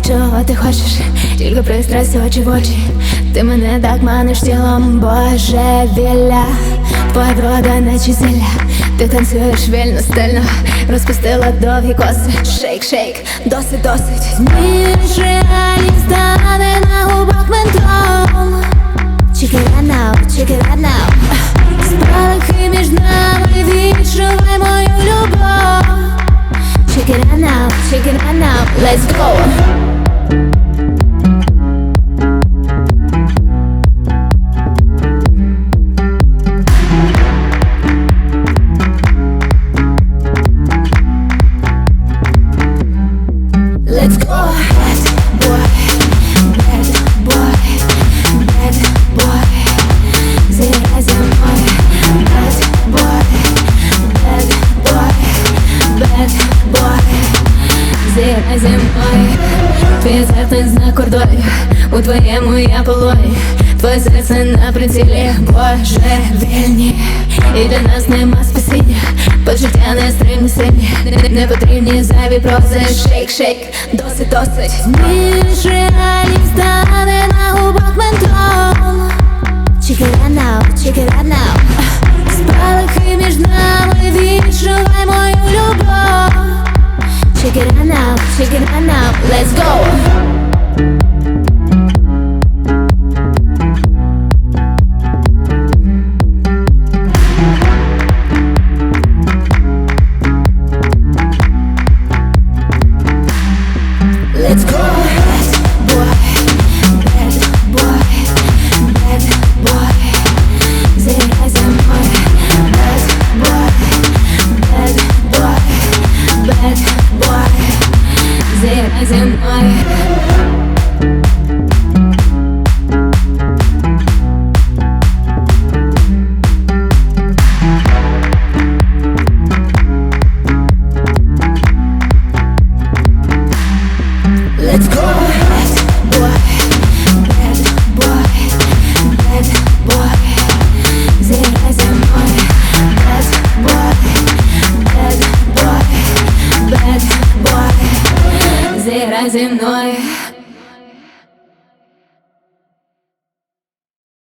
чого ти хочеш, тільки пристрасть очі в очі. Ти мене так маниш тілом, божевілля Твоя врода наче зілля Ти танцюєш вільно, стильно. Розпустила довгі коси. Шейк, шейк, досить, досить. Зміниш реальність, стане на губах it out now Спалахи між нами, відчувай мою любов. Check it out now, check it out now, let's go Мною. Твій серце на кордоні У твоєму я полоні. Твоє серце на прицілі. Боже, вільні. І для нас нема спасіння. Почуття не стримні сильні. Не- потрібні зайві прози. Шейк, шейк, досить, досить. Зміниш реальність стане на губах ментол. Check it out now, check it out now Земной